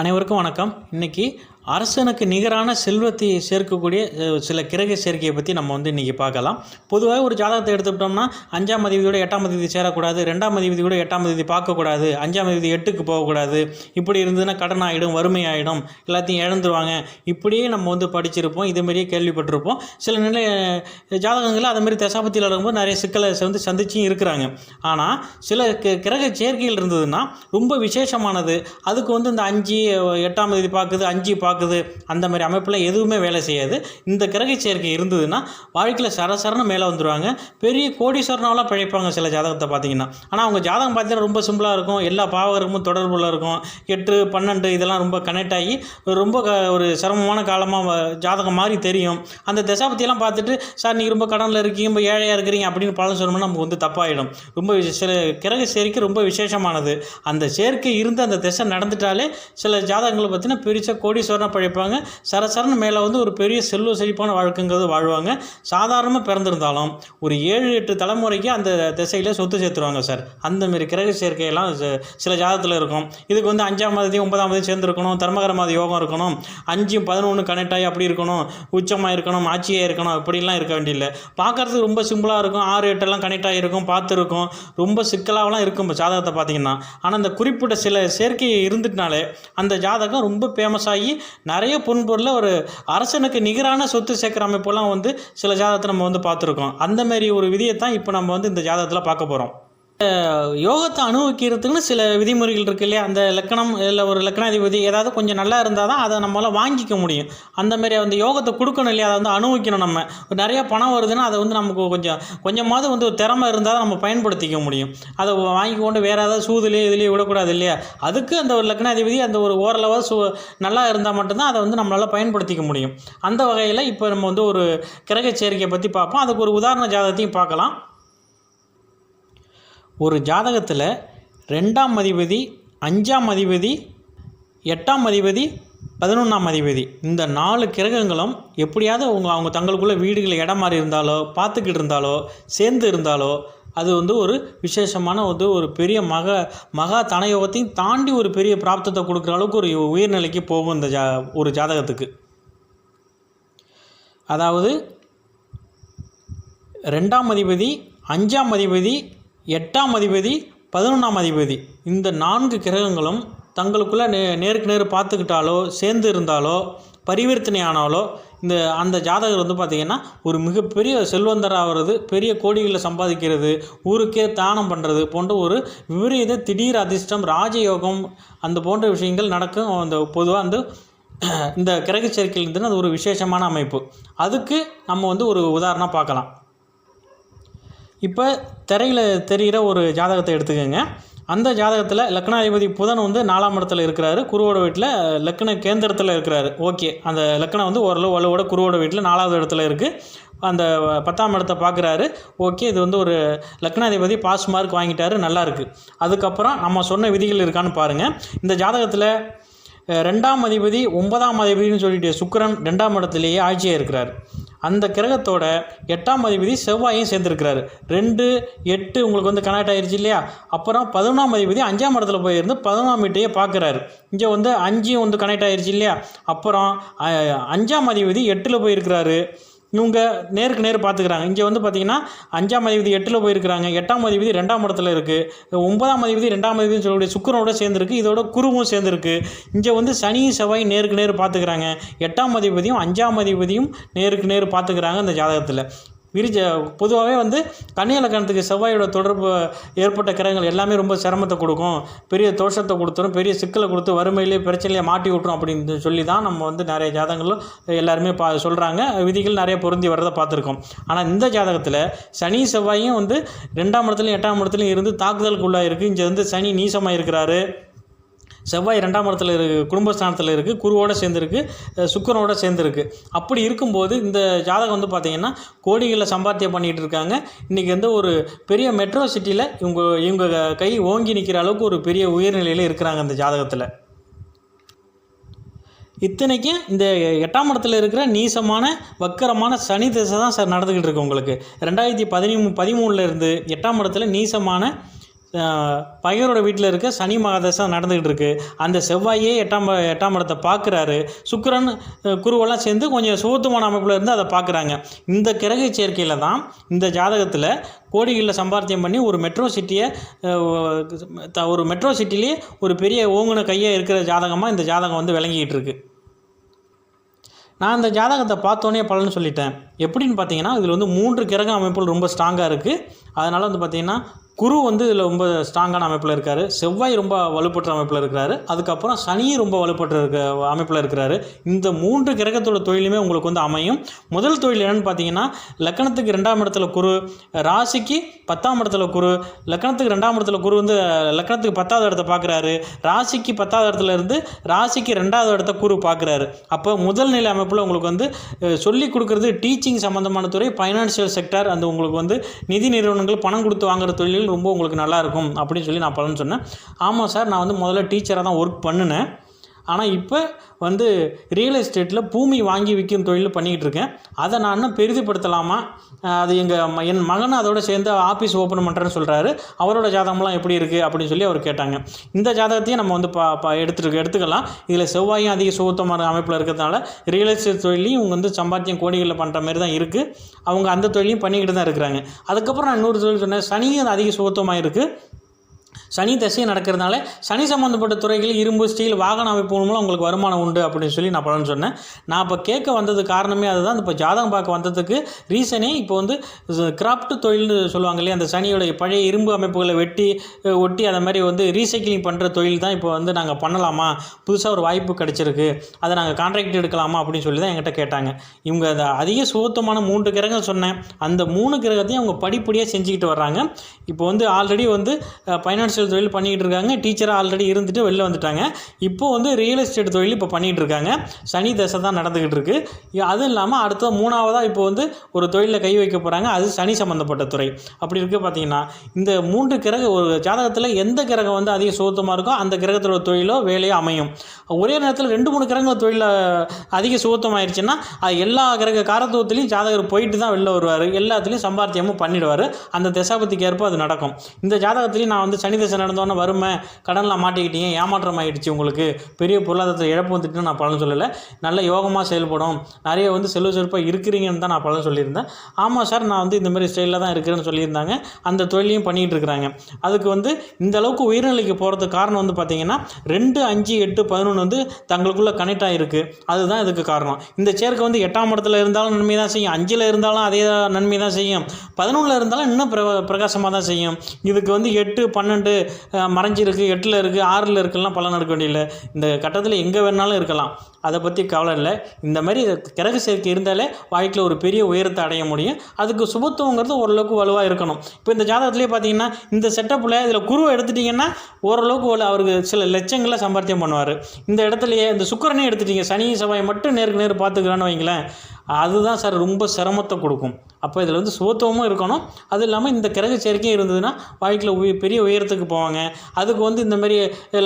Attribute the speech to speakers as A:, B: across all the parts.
A: அனைவருக்கும் வணக்கம். இன்னைக்கு அரசனுக்கு நிகரான செல்வத்தை சேர்க்கக்கூடிய சில கிரக சேர்க்கையை பற்றி நம்ம வந்து இன்றைக்கி பார்க்கலாம். பொதுவாக ஒரு ஜாதகத்தை எடுத்துக்கிட்டோம்னா அஞ்சாம் அதிபதியோட எட்டாம் அதிபதி சேரக்கூடாது ரெண்டாம் அதிபதியோட எட்டாம் அதிபதி பார்க்கக்கூடாது அஞ்சாம் அதிபதி எட்டுக்கு போகக்கூடாது இப்படி இருந்ததுன்னா கடன் ஆகிடும் வறுமை ஆகிடும் எல்லாத்தையும் இழந்துருவாங்க. இப்படியே நம்ம வந்து படிச்சிருப்போம் இதுமாரியே கேள்விப்பட்டிருப்போம். சில நிலை ஜாதகங்களில் அதுமாரி தசாபத்தியில் இருக்கும்போது நிறைய சிக்கலை வந்து சந்திச்சும் இருக்கிறாங்க. ஆனால் சில கிரக சேர்க்கைகள் இருந்ததுன்னா ரொம்ப விசேஷமானது. அதுக்கு வந்து இந்த அஞ்சு எட்டாம் தேதி பார்க்குது அஞ்சு பார்க்குது அந்த மாதிரி அமைப்பில் எதுவுமே வேலை செய்யாது. இந்த கிரக சேர்க்கை இருந்ததுன்னா வாழ்க்கையில் சரசரன்னு மேலே வந்துடுவாங்க பெரிய கோடீஸ்வரனாலாம் பிழைப்பாங்க சில ஜாதகத்தை பார்த்தீங்கன்னா. ஆனால் அவங்க ஜாதகம் பார்த்தீங்கன்னா ரொம்ப சிம்பிளாக இருக்கும். எல்லா பாவகருக்கும் தொடர்புள்ள இருக்கும். எட்டு பன்னெண்டு இதெல்லாம் ரொம்ப கனெக்ட் ஆகி ரொம்ப க- ஒரு சிரமமான காலமாக ஜாதகம் மாதிரி தெரியும். அந்த தசாபத்தியெல்லாம் பார்த்துட்டு சார் நீங்கள் ரொம்ப கடனில் இருக்கீங்க ரொம்ப ஏழையாக இருக்கிறீங்க அப்படின்னு பலன் சொன்னோம்னா நமக்கு வந்து தப்பாயிடும். ரொம்ப விஷ- சில கிரக சேர்க்கை ரொம்ப விசேஷமானது. அந்த சேர்க்கை இருந்து அந்த திசை நடந்துட்டாலே சில ஜாதகங்களை பார்த்தீங்கன்னா பெருசாக கோடீஸ்வரனாக பழிப்பாங்க? சரசரன்னு மேலே வந்து ஒரு பெரிய செல்வ செழிப்பான வாழ்க்கைங்கிறது வாழ்வாங்க. சாதாரணமாக பிறந்திருந்தாலும் ஒரு ஏழு எட்டு தலைமுறைக்கு அந்த திசையில் சொத்து சேர்த்துருவாங்க சார். அந்தமாரி கிரக சேர்க்கையெல்லாம் சில ஜாதகத்தில் இருக்கும். இதுக்கு வந்து அஞ்சாம் மாதத்தையும் ஒன்பதாம் தேதி சேர்ந்துருக்கணும். தர்மகரமாதி யோகம் இருக்கணும். அஞ்சும் பதினொன்று கனெக்ட் ஆகி அப்படி இருக்கணும். உச்சமாக இருக்கணும். ஆட்சியாக இருக்கணும். அப்படிலாம் இருக்க வேண்டியதில்லை. பார்க்கறதுக்கு ரொம்ப சிம்பிளாக இருக்கும். ஆறு எட்டெல்லாம் கனெக்ட் ஆகிருக்கும் பார்த்துருக்கும். ரொம்ப சிக்கலாகலாம் இருக்கும் ஜாதகத்தை பார்த்தீங்கன்னா. ஆனால் அந்த குறிப்பிட்ட சில சேர்க்கை இருந்துட்டனாலே அந்த ஜாதகம் ரொம்ப ஃபேமஸ் ஆகி நிறைய பொன்பொருளில் ஒரு அரசனுக்கு நிகரான சொத்து சேர்க்குற அமைப்பெல்லாம் வந்து சில ஜாதகத்தை நம்ம வந்து பார்த்துருக்கோம். அந்தமாரி ஒரு விதியை தான் இப்போ நம்ம வந்து இந்த ஜாதகத்தில் பார்க்க போகிறோம் யோகத்தை அனுபவிக்கிறதுக்குன்னு சில விதிமுறைகள் இருக்கு இல்லையா? அந்த லக்கணம் இல்லை ஒரு லக்கணாதிபதி ஏதாவது கொஞ்சம் நல்லா இருந்தால் தான் அதை நம்மளால் வாங்கிக்க முடியும். அந்த மாதிரி அந்த யோகத்தை கொடுக்கணும் இல்லையா? அதை வந்து அனுபவிக்கணும் நம்ம. நிறைய பணம் வருதுன்னா அதை வந்து நமக்கு கொஞ்சம் கொஞ்சமாவது வந்து ஒரு திறமை இருந்தால் தான் நம்ம பயன்படுத்திக்க முடியும். அதை வாங்கி கொண்டு வேறு ஏதாவது சூதுலேயே இதுலேயே விடக்கூடாது இல்லையா? அதுக்கு அந்த ஒரு லக்னாதிபதி அந்த ஒரு ஓரளவு சு நல்லா இருந்தால் மட்டும்தான் அதை வந்து நம்மளால் பயன்படுத்திக்க முடியும். அந்த வகையில் இப்போ நம்ம வந்து ஒரு கிரக சேர்க்கையை பற்றி பார்ப்போம். அதுக்கு ஒரு உதாரண ஜாதகத்தையும் பார்க்கலாம். ஒரு ஜாதகத்தில் ரெண்டாம் அதிபதி அஞ்சாம் அதிபதி எட்டாம் அதிபதி பதினொன்றாம் அதிபதி. இந்த நாலு கிரகங்களும் எப்படியாவது அவங்க அவங்க தங்களுக்குள்ளே வீடுகளில் இடம் மாறி இருந்தாலோ பார்த்துக்கிட்டு இருந்தாலோ சேர்ந்து இருந்தாலோ அது வந்து ஒரு விசேஷமான வந்து ஒரு பெரிய மக மகா தனயோகத்தையும் தாண்டி ஒரு பெரிய பிராப்தத்தை கொடுக்குற அளவுக்கு ஒரு உயர்நிலைக்கு போகும் இந்த ஜா ஒரு ஜாதகத்துக்கு. அதாவது ரெண்டாம் அதிபதி அஞ்சாம் அதிபதி எட்டாம் அதிபதி பதினொன்றாம் அதிபதி இந்த நான்கு கிரகங்களும் தங்களுக்குள்ளே நே நேருக்கு நேர் பார்த்துக்கிட்டாலோ சேர்ந்து இருந்தாலோ பரிவர்த்தனை ஆனாலோ இந்த அந்த ஜாதகர் வந்து பார்த்திங்கன்னா ஒரு மிகப்பெரிய செல்வந்தர் ஆகிறது பெரிய கோடிகளை சம்பாதிக்கிறது ஊருக்கே தானம் பண்ணுறது போன்ற ஒரு விபரீத திடீர் அதிர்ஷ்டம் ராஜயோகம் அந்த போன்ற விஷயங்கள் நடக்கும். அந்த பொதுவாக வந்து இந்த கிரக சேர்க்கையில் இருந்துன்னு அது ஒரு விசேஷமான அமைப்பு. அதுக்கு நம்ம வந்து ஒரு உதாரணம் பார்க்கலாம். இப்போ திரையில் தெரிகிற ஒரு ஜாதகத்தை எடுத்துக்கோங்க. அந்த ஜாதகத்தில் லக்னாதிபதி புதன் வந்து நாலாம் இடத்துல இருக்கிறாரு. குருவோட வீட்டில் லக்ன கேந்திரத்தில் இருக்கிறாரு. ஓகே. அந்த லக்னம் வந்து ஓரளவு வலுவோட குருவோட வீட்டில் நாலாவது இடத்துல இருக்குது அந்த பத்தாம் இடத்தை பார்க்குறாரு ஓகே. இது வந்து ஒரு லக்னாதிபதி பாஸ் மார்க் வாங்கிட்டாரு. நல்லாயிருக்கு அதுக்கப்புறம் நம்ம சொன்ன விதிகள் இருக்கான்னு பாருங்கள் இந்த ஜாதகத்தில் ரெண்டாம் அதிபதி ஒன்பதாம் அதிபதினு சொல்லிட்டு சுக்கிரன் ரெண்டாம் இடத்துலேயே ஆட்சியாக இருக்கிறார். அந்த கிரகத்தோட எட்டாம் அதிபதி செவ்வாயும் சேர்ந்துருக்கிறாரு. ரெண்டு எட்டு உங்களுக்கு வந்து கனெக்ட் ஆயிடுச்சு இல்லையா? அப்புறம் பதினொன்றாம் அதிபதி அஞ்சாம் இடத்துல போயிருந்து பதினொன்றாம் வீட்டையே பார்க்குறாரு. இங்கே வந்து அஞ்சும் வந்து கனெக்ட் ஆயிடுச்சு இல்லையா? அப்புறம் அஞ்சாம் அதிபதி எட்டில் போயிருக்கிறாரு. இவங்க நேருக்கு நேர் பார்த்துக்கிறாங்க. இங்கே வந்து பார்த்தீங்கன்னா அஞ்சாம் அதிபதி எட்டில் போயிருக்கிறாங்க. எட்டாம் அதிபதி ரெண்டாம் இடத்துல இருக்குது ஒன்பதாம் அதிபதி ரெண்டாம் அதிபதி சொல்லக்கூடிய சுக்கிரனோட சேர்ந்துருக்கு. இதோட குருவும் சேர்ந்துருக்கு. இங்கே வந்து சனி செவ்வாய் நேருக்கு நேர் பார்த்துக்கிறாங்க. எட்டாம் அதிபதியும் அஞ்சாம் அதிபதியும் நேருக்கு நேர் பார்த்துக்கிறாங்க இந்த ஜாதகத்தில். விரிஜ பொதுவாகவே வந்து கன்னியலக்கணத்துக்கு செவ்வாயோட தொடர்பு ஏற்பட்ட கிரகங்கள் எல்லாமே ரொம்ப சிரமத்தை கொடுக்கும். பெரிய தோஷத்தை கொடுத்துரும். பெரிய சிக்கலை கொடுத்து வறுமையிலே பிரச்சனையிலே மாட்டி விட்டுரும் அப்படின்னு சொல்லி தான் நம்ம வந்து நிறைய ஜாதகங்களும் எல்லாருமே பா சொல்கிறாங்க விதிகள் நிறைய பொருந்தி வரதை பார்த்துருக்கோம். ஆனால் இந்த ஜாதகத்தில் சனி செவ்வாயும் வந்து ரெண்டாம் இடத்துலையும் எட்டாம் இடத்துலையும் இருந்து தாக்குதலுக்குள்ளாக இருக்குது இங்கே வந்து சனி நீசமாக இருக்கிறாரு செவ்வாய் ரெண்டாம் இடத்துல இருக்குது குடும்பஸ்தானத்தில் இருக்குது குருவோடு சேர்ந்துருக்கு அஹ் சேர்ந்துருக்கு. அப்படி இருக்கும்போது இந்த ஜாதகம் வந்து பார்த்திங்கன்னா கோடிகளில் சம்பாத்தியம் பண்ணிகிட்டு இருக்காங்க. இன்றைக்கி வந்து ஒரு பெரிய மெட்ரோ சிட்டியில் இவங்க இவங்க கை ஓங்கி நிற்கிற அளவுக்கு ஒரு பெரிய உயர்நிலையில் இருக்கிறாங்க இந்த ஜாதகத்தில். இத்தனைக்கும் இந்த எட்டாம் இடத்துல இருக்கிற நீசமான வக்கரமான சனி திசை தான் சார் நடந்துக்கிட்டு இருக்கு உங்களுக்கு. ரெண்டாயிரத்தி பதிமூ பதிமூணில் இருந்து எட்டாம் இடத்துல நீசமான பகைவரோட வீட்டில் இருக்க சனி மகாதசம் நடந்துக்கிட்டு இருக்கு அந்த செவ்வாயே எட்டாம் எட்டாம் இடத்தை பார்க்குறாரு. சுக்கரன் குருவெல்லாம் சேர்ந்து கொஞ்சம் சுகத்துமான அமைப்பில் இருந்து அதை பார்க்குறாங்க. இந்த கிரக சேர்க்கையில் தான் இந்த ஜாதகத்தில் கோடிகளில் சம்பாத்தியம் பண்ணி ஒரு மெட்ரோ சிட்டியை ஒரு மெட்ரோ சிட்டிலேயே ஒரு பெரிய ஓங்குன கையை இருக்கிற ஜாதகமாக இந்த ஜாதகம் வந்து விளங்கிக்கிட்டு இருக்கு நான் இந்த ஜாதகத்தை பார்த்தோன்னே பலன் சொல்லிட்டேன். எப்படின்னு பார்த்தீங்கன்னா இதில் வந்து மூன்று கிரக அமைப்புகள் ரொம்ப ஸ்ட்ராங்காக இருக்குது அதனால் வந்து பார்த்திங்கன்னா குரு வந்து இதில் ரொம்ப ஸ்ட்ராங்கான அமைப்பில் இருக்கார். செவ்வாய் ரொம்ப வலுப்பற்ற அமைப்பில் இருக்கிறாரு. அதுக்கப்புறம் சனியும் ரொம்ப வலுப்பற்ற இருக்க அமைப்பில் இருக்கிறாரு. இந்த மூன்று கிரகத்தோட தொழிலுமே உங்களுக்கு வந்து அமையும். முதல் தொழில் என்னன்னு பார்த்தீங்கன்னா லக்கணத்துக்கு ரெண்டாம் இடத்துல குரு ராசிக்கு பத்தாம் இடத்துல குரு லக்கணத்துக்கு ரெண்டாம் இடத்துல குரு வந்து லக்கணத்துக்கு பத்தாவது இடத்த பார்க்குறாரு ராசிக்கு பத்தாவது இடத்துல இருந்து ராசிக்கு ரெண்டாவது இடத்த குரு பார்க்குறாரு அப்போ முதல் நிலை அமைப்பில் உங்களுக்கு வந்து சொல்லி கொடுக்குறது டீச்சிங் சம்மந்தமான துறை ஃபைனான்சியல் செக்டார் அந்த உங்களுக்கு வந்து நிதி நிறுவனங்கள் பணம் கொடுத்து வாங்குற தொழில் ரொம்ப உங்களுக்கு நல்லா இருக்கும் அப்படின்னு சொல்லி நான் பலன் சொன்னேன். ஆமாம் சார் நான் வந்து முதல்ல டீச்சராக தான் ஒர்க் பண்ணினேன். ஆனால் இப்போ வந்து ரியல் எஸ்டேட்டில் பூமி வாங்கி விற்கும் தொழில் பண்ணிக்கிட்டு இருக்கேன். அதை நான் இன்னும் பெரிதுபடுத்தலாமா? அது எங்கள் என் மகன் அதோட சேர்ந்து ஆஃபீஸ் ஓப்பன் பண்ணுறேன்னு சொல்கிறாரு அவரோட ஜாதகம்லாம் எப்படி இருக்குது அப்படின்னு சொல்லி அவர் கேட்டாங்க. இந்த ஜாதகத்தையும் நம்ம வந்து பா பா எடுத்துருக்க எடுத்துக்கலாம். இதில் செவ்வாயும் அதிக சுகத்தமான அமைப்பில் இருக்கிறதுனால ரியல் எஸ்டேட் தொழிலையும் இவங்க வந்து சம்பாத்தியம் கோடிகளில் பண்ணுற மாதிரி தான் இருக்குது அவங்க அந்த தொழிலையும் பண்ணிக்கிட்டு தான் இருக்கிறாங்க. அதுக்கப்புறம் நான் இன்னொரு தொழில் சொன்னேன். சனியும் அதிக சுகத்தமாக இருக்குது சனி தசை நடக்கிறதுனால சனி சம்மந்தப்பட்ட துறைகள் இரும்பு ஸ்டீல் வாகன அமைப்பு மூலம் உங்களுக்கு வருமானம் உண்டு அப்படின்னு சொல்லி நான் பலன் சொன்னேன். நான் இப்போ கேட்க வந்தது காரணமே அதுதான். இப்போ ஜாதகம் பார்க்க வந்ததுக்கு ரீசனே இப்போ வந்து கிராஃப்ட் தொழில்னு சொல்லுவாங்க இல்லையா அந்த சனியோடைய பழைய இரும்பு அமைப்புகளை வெட்டி ஒட்டி அதை மாதிரி வந்து ரீசைக்கிளிங் பண்ணுற தொழில் தான் இப்போ வந்து நாங்கள் பண்ணலாமா? புதுசாக ஒரு வாய்ப்பு கிடைச்சிருக்கு. அதை நாங்கள் கான்ட்ராக்ட் எடுக்கலாமா அப்படின்னு சொல்லி தான் என்கிட்ட கேட்டாங்க. இவங்க அதை அதிக சுகத்தமான மூன்று கிரகம் சொன்னேன். அந்த மூணு கிரகத்தையும் அவங்க படிப்படியாக செஞ்சுக்கிட்டு வர்றாங்க. இப்போ வந்து ஆல்ரெடி வந்து ஃபைனான்சியல் தொழில் பண்ணிகிட்டு இருக்காங்க. டீச்சராக ஆல்ரெடி இருந்துட்டு வெளில வந்துட்டாங்க. இப்போ வந்து ரியல் எஸ்டேட் தொழில் இப்போ பண்ணிகிட்டு இருக்காங்க. சனி தசை தான் நடந்துக்கிட்டு இருக்குது அதுவும் இல்லாமல் அடுத்த மூணாவதாக இப்போ வந்து ஒரு தொழிலில் கை வைக்க போகிறாங்க அது சனி சம்மந்தப்பட்ட துறை. அப்படி இருக்க பார்த்தீங்கன்னா இந்த மூன்று கிரக ஒரு ஜாதகத்தில் எந்த கிரகம் வந்து அதிக சுகத்தமாக இருக்கோ அந்த கிரகத்தோட தொழிலோ வேலையோ அமையும். ஒரே நேரத்தில் ரெண்டு மூணு கிரகங்கள் தொழிலில் அதிக சுகத்தமாயிருச்சுன்னா அது எல்லா கிரக காரத்துவத்துலேயும் ஜாதகர் போயிட்டு தான் வெளில வருவார். எல்லாத்துலேயும் சம்பாத்தியமும் பண்ணிடுவார். அந்த தசாபதிக்கு ஏற்ப அது நடக்கும். இந்த ஜாதகத்துலேயும் நான் வந்து சனி தசை நடந்தோன்னே வறுமை கடனில் மாட்டிக்கிட்டீங்க ஏமாற்றம் ஆகிடுச்சு உங்களுக்கு. பெரிய பொருளாதாரத்தில் இழப்பு வந்துட்டு நான் பலன் சொல்லலை. நல்ல யோகமாக செயல்படும். நிறைய வந்து செல்வ செழிப்பாக இருக்கிறீங்கன்னு தான் நான் பலன் சொல்லியிருந்தேன். ஆமாம் சார் நான் வந்து இந்த மாதிரி ஸ்டைலில் தான் இருக்கிறேன்னு சொல்லியிருந்தாங்க. அந்த தொழிலையும் பண்ணிகிட்டு இருக்கிறாங்க. அதுக்கு வந்து இந்த அளவுக்கு உயர்நிலைக்கு போகிறதுக்கு காரணம் வந்து பார்த்தீங்கன்னா ரெண்டு அஞ்சு எட்டு பதினொன்று வந்து தங்களுக்குள்ளே கனெக்ட் ஆகிருக்கு அதுதான் இதுக்கு காரணம். இந்த சேர்க்கை வந்து எட்டாம் இடத்துல இருந்தாலும் நன்மை தான் செய்யும். அஞ்சில் இருந்தாலும் அதே நன்மை தான் செய்யும். பதினொன்றில் இருந்தாலும் இன்னும் பிர பிரகாசமாக தான் செய்யும். இதுக்கு வந்து எட்டு பன்னெண்டு மறைஞ்சிருக்கு எட்டில் இருக்குது ஆறில் இருக்குலாம் பலன் எடுக்க வேண்டியதில்லை. இந்த கட்டத்தில் எங்கே வேணாலும் இருக்கலாம். அதை பற்றி கவலை இல்லை. இந்த மாதிரி கிரக சேர்க்கை இருந்தாலே வாழ்க்கையில் ஒரு பெரிய உயரத்தை அடைய முடியும். அதுக்கு சுபத்துவங்கிறது ஓரளவுக்கு வலுவாக இருக்கணும். இப்போ இந்த ஜாதகத்துலேயே பார்த்தீங்கன்னா இந்த செட்டப்பில் இதில் குருவை எடுத்துட்டிங்கன்னா ஓரளவுக்கு வலு- அவருக்கு சில லட்சங்களை சம்பாத்தியம் பண்ணுவார். இந்த இடத்துலையே இந்த சுக்கிரனே எடுத்துட்டீங்க. சனி செவ்வாய் மட்டும் நேருக்கு நேர் பார்த்துக்கிறான்னு வைங்களேன். அதுதான் சார் ரொம்ப சிரமத்தை கொடுக்கும். அப்போ இதில் வந்து சுபத்துவமும் இருக்கணும். அது இல்லாமல் இந்த கிரக சேர்க்கையும் இருந்ததுன்னா வாழ்க்கையில் உய பெரிய உயரத்துக்கு போவாங்க. அதுக்கு வந்து இந்த மாதிரி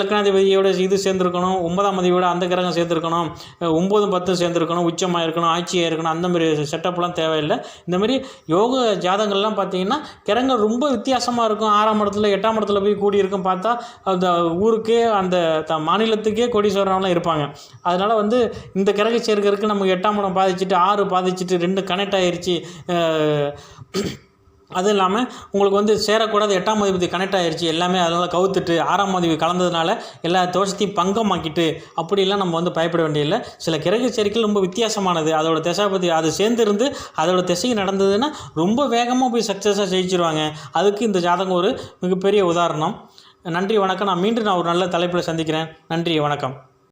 A: லக்னாதிபதியோட இது சேர்ந்துருக்கணும் ஒன்பதாம் அதிபதியோட அந்த கிரகம் சேர்ந்துருக்கணும் ஒம்பதும் பத்தும் சேர்ந்துருக்கணும் உச்சமாக இருக்கணும் ஆட்சியாக இருக்கணும் அந்த மாதிரி செட்டப்லாம் தேவையில்லை. இந்த மாதிரி யோக ஜாதகங்கள்லாம் பார்த்தீங்கன்னா கிரகங்கள் ரொம்ப வித்தியாசமாக இருக்கும். ஆறாம் இடத்துல எட்டாம் இடத்துல போய் கூடியிருக்கும் பார்த்தா அந்த ஊருக்கே அந்த த மாநிலத்துக்கே கோடீஸ்வரம்லாம் இருப்பாங்க. அதனால் வந்து இந்த கிரக சேர்க்கறதுக்கு நமக்கு எட்டாம் இடம் பாதிச்சுட்டு ஆறு பாதிச்சுட்டு ரெண்டு கனெக்ட் ஆகிருச்சு அதுவும் இல்லாமல் உங்களுக்கு வந்து சேரக்கூடாது எட்டாம் அதிபதி கனெக்ட் ஆயிருச்சு எல்லாமே அதனால் கவுத்துட்டு ஆறாம் அதிபதி கலந்ததுனால எல்லா தோஷத்தையும் பங்கமாக்கிட்டு அப்படிலாம் நம்ம வந்து பயப்பட வேண்டியதில்லை. சில கிரக சேர்க்கைகள் ரொம்ப வித்தியாசமானது. அதோட திசாபதி அது சேர்ந்துருந்து அதோட திசைக்கு நடந்ததுன்னா ரொம்ப வேகமாக போய் சக்ஸஸாக ஜெயிச்சிருவாங்க. அதுக்கு இந்த ஜாதகம் ஒரு மிகப்பெரிய உதாரணம். நன்றி வணக்கம். நான் மீண்டும் நான் ஒரு நல்ல தலைப்பில் சந்திக்கிறேன். நன்றி வணக்கம்.